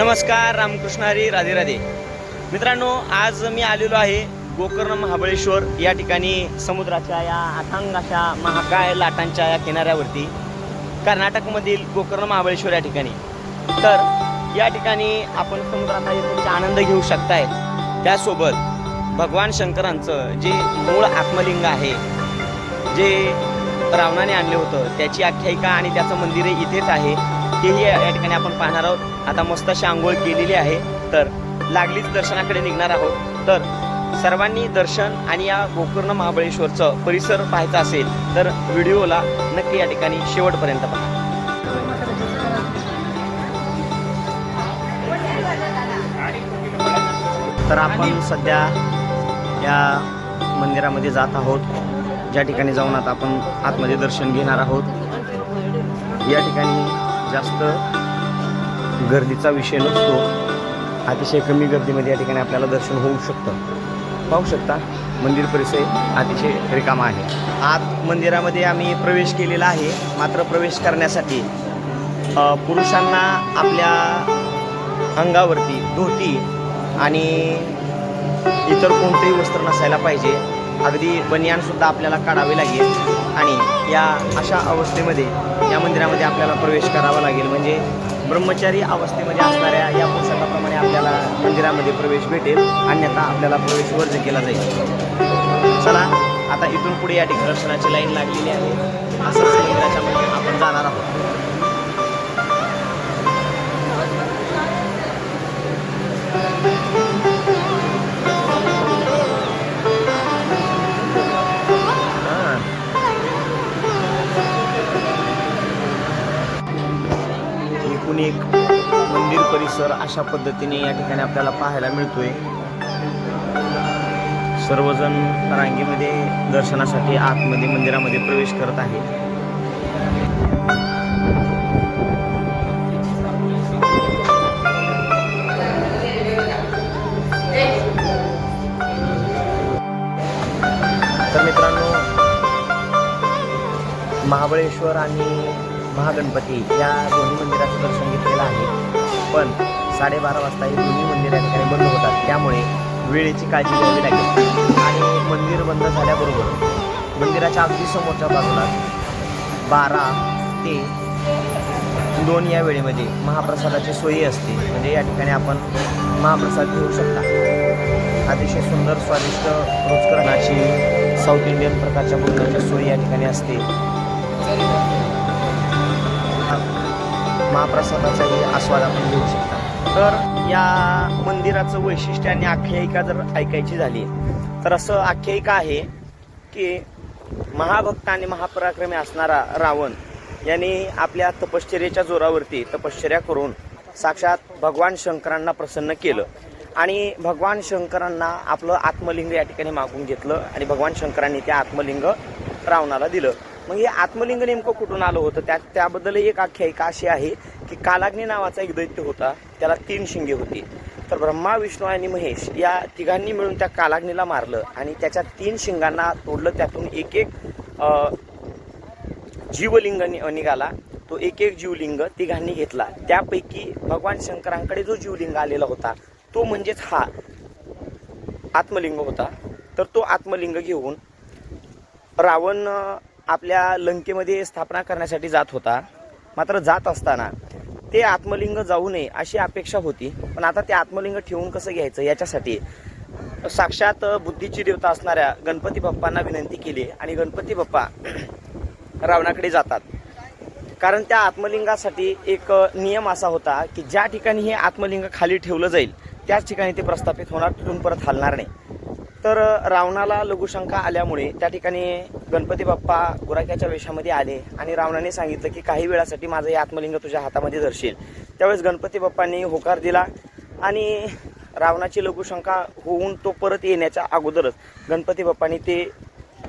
नमस्कार रामकृष्ण हरी राधे राधे. मित्रांनो आज मी आलेलो आहे गोकर्ण महाबळेश्वर या ठिकाणी समुद्राच्या या अथांग अशा महाकाय लाटांच्या या किनाऱ्यावरती कर्नाटकमधील गोकर्ण महाबळेश्वर या ठिकाणी. तर या ठिकाणी आपण समुद्राचा तुमचा आनंद घेऊ शकताय. त्यासोबत भगवान शंकरांचं जे मूळ आत्मलिंग आहे जे रावणाने आणले होतं त्याची आख्यायिका आणि त्याचं मंदिर इथेच आहे. तेही या ठिकाणी आपण पाहणार आहोत. आता मस्त अशी आंघोळ केलेली आहे. तर लागलीच दर्शनाकडे निघणार आहोत. तर सर्वांनी दर्शन आणि या गोकर्ण महाबळेश्वरचं परिसर पाहायचा असेल तर व्हिडिओला नक्की या ठिकाणी शेवटपर्यंत पहा. तर आपण सध्या या मंदिरामध्ये जात आहोत. ज्या ठिकाणी जाऊन आता आपण आतमध्ये दर्शन घेणार आहोत. या ठिकाणी जास्त गर्दीचा विषय नसतो. अतिशय कमी गर्दीमध्ये या ठिकाणी आपल्याला दर्शन होऊ शकतं. पाहू शकता मंदिर परिसर अतिशय रिकामा आहे. आत मंदिरामध्ये आम्ही प्रवेश केलेला आहे मात्र प्रवेश करण्यासाठी पुरुषांना आपल्या अंगावरती धोती आणि इतर कोणतेही वस्त्र नसायला पाहिजे. अगदी बनियानसुद्धा आपल्याला काढावे लागेल. आणि या अशा अवस्थेमध्ये या मंदिरामध्ये आपल्याला प्रवेश करावा लागेल. म्हणजे ब्रह्मचारी अवस्थेमध्ये असणाऱ्या या पोशाखाप्रमाणे आपल्याला मंदिरामध्ये प्रवेश भेटेल. अन्यथा आपल्याला प्रवेश वर्ज केला जाईल. चला आता इथून पुढे या ठिकाणी दर्शनाची लाईन लागलेली आहे. असंच मंदिराच्या आपण जाणार आहोत. एक मंदिर परिसर अशा पद्धतीने या ठिकाणी आपल्याला पाहायला मिळतोय. सर्वजण रांगेमध्ये दर्शनासाठी आतमध्ये मंदिरामध्ये प्रवेश करत आहेत. तर मित्रांनो महाबळेश्वर आणि महागणपती या दोन्ही मंदिराचं दर्शन घेतलेलं आहे. पण साडेबारा वाजता ही दोन्ही मंदिर या ठिकाणी बंद होतात. त्यामुळे वेळेची काळजी घ्यावी लागेल. आणि मंदिर बंद झाल्याबरोबर मंदिराच्या अगदी समोरच्या बाजूला बारा ते दोन या वेळेमध्ये महाप्रसादाची सोयी असते. म्हणजे या ठिकाणी आपण महाप्रसाद घेऊ शकता. अतिशय सुंदर स्वादिष्ट रोजकरणाची साऊथ इंडियन प्रकारच्या भोजनाच्या सोयी या ठिकाणी असते. महाप्रसादाचाही आस्वाद आपण घेऊ शकता. तर या मंदिराचं वैशिष्ट्य आणि आख्यायिका जर ऐकायची झाली तर असं आख्यायिका आहे की महाभक्त आणि महापराक्रमी असणारा रावण यांनी आपल्या तपश्चर्याच्या जोरावरती तपश्चर्या करून साक्षात भगवान शंकरांना प्रसन्न केलं आणि भगवान शंकरांना आपलं आत्मलिंग या ठिकाणी मागून घेतलं आणि भगवान शंकरांनी ते आत्मलिंग रावणाला दिलं. मग हे आत्मलिंग नेमकं कुठून आलं होतं? त्या त्याबद्दल एक आख्यायिका अशी आहे की कालाग्नी नावाचा एक दैत्य होता. त्याला तीन शिंगे होती. तर ब्रह्मा विष्णू आणि महेश या तिघांनी मिळून त्या कालाग्नीला मारलं आणि त्याच्या तीन शिंगांना तोडलं. त्यातून एक एक जीवलिंग निघाला. तो एक एक जीवलिंग तिघांनी घेतला. त्यापैकी भगवान शंकरांकडे जो जीवलिंग आलेला होता तो म्हणजेच हा आत्मलिंग होता. तर तो आत्मलिंग घेऊन रावण आपल्या लंकेमध्ये स्थापना करण्यासाठी जात होता. मात्र जात असताना ते आत्मलिंग जाऊ नये अशी अपेक्षा होती. पण आता ते आत्मलिंग ठेवून कसं घ्यायचं याच्यासाठी साक्षात बुद्धीची देवता असणाऱ्या गणपती बाप्पांना विनंती केली आणि गणपती बाप्पा रावणाकडे जातात. कारण त्या आत्मलिंगासाठी एक नियम असा होता की ज्या ठिकाणी हे आत्मलिंग खाली ठेवलं जाईल त्याच ठिकाणी ते प्रस्थापित होणार तिथून परत हलणार नाही. तर रावणाला लघुशंका आल्यामुळे त्या ठिकाणी गणपती बाप्पा गुराख्याच्या वेशामध्ये आले आणि रावणाने सांगितलं की काही वेळासाठी माझं हे आत्मलिंग तुझ्या हातामध्ये धरशील. त्यावेळेस गणपती बाप्पांनी होकार दिला आणि रावणाची लघुशंका होऊन तो परत येण्याच्या अगोदरच गणपती बाप्पांनी ते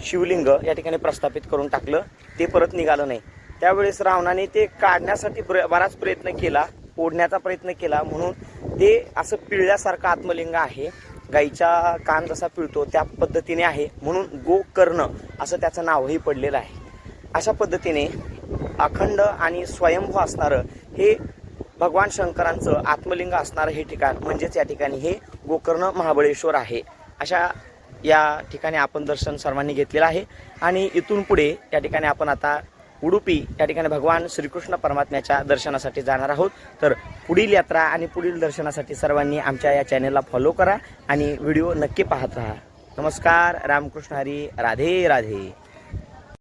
शिवलिंग या ठिकाणी प्रस्थापित करून टाकलं. ते परत निघालं नाही. त्यावेळेस रावणाने ते काढण्यासाठी प्र बराच प्रयत्न केला ओढण्याचा प्रयत्न केला म्हणून ते असं पिळल्यासारखं आत्मलिंग आहे. गाईचा कान जसा पिळतो त्या पद्धतीने आहे. म्हणून गोकर्ण असं त्याचं नावही पडलेलं आहे. अशा पद्धतीने अखंड आणि स्वयंभू असणारं हे भगवान शंकरांचं आत्मलिंग असणारं हे ठिकाण म्हणजेच या ठिकाणी हे गोकर्ण महाबळेश्वर आहे. अशा या ठिकाणी आपण दर्शन सर्वांनी घेतलेलं आहे. आणि इथून पुढे या ठिकाणी आपण आता उडुपी या ठिकाणी भगवान श्रीकृष्ण परमात्म्याच्या दर्शनासाठी जाणार आहोत. तर पुढील यात्रा आणि पुढील दर्शनासाठी सर्वांनी आमच्या या चॅनेलला फॉलो करा आणि व्हिडिओ नक्की पाहत राहा. नमस्कार रामकृष्ण हरी राधे राधे.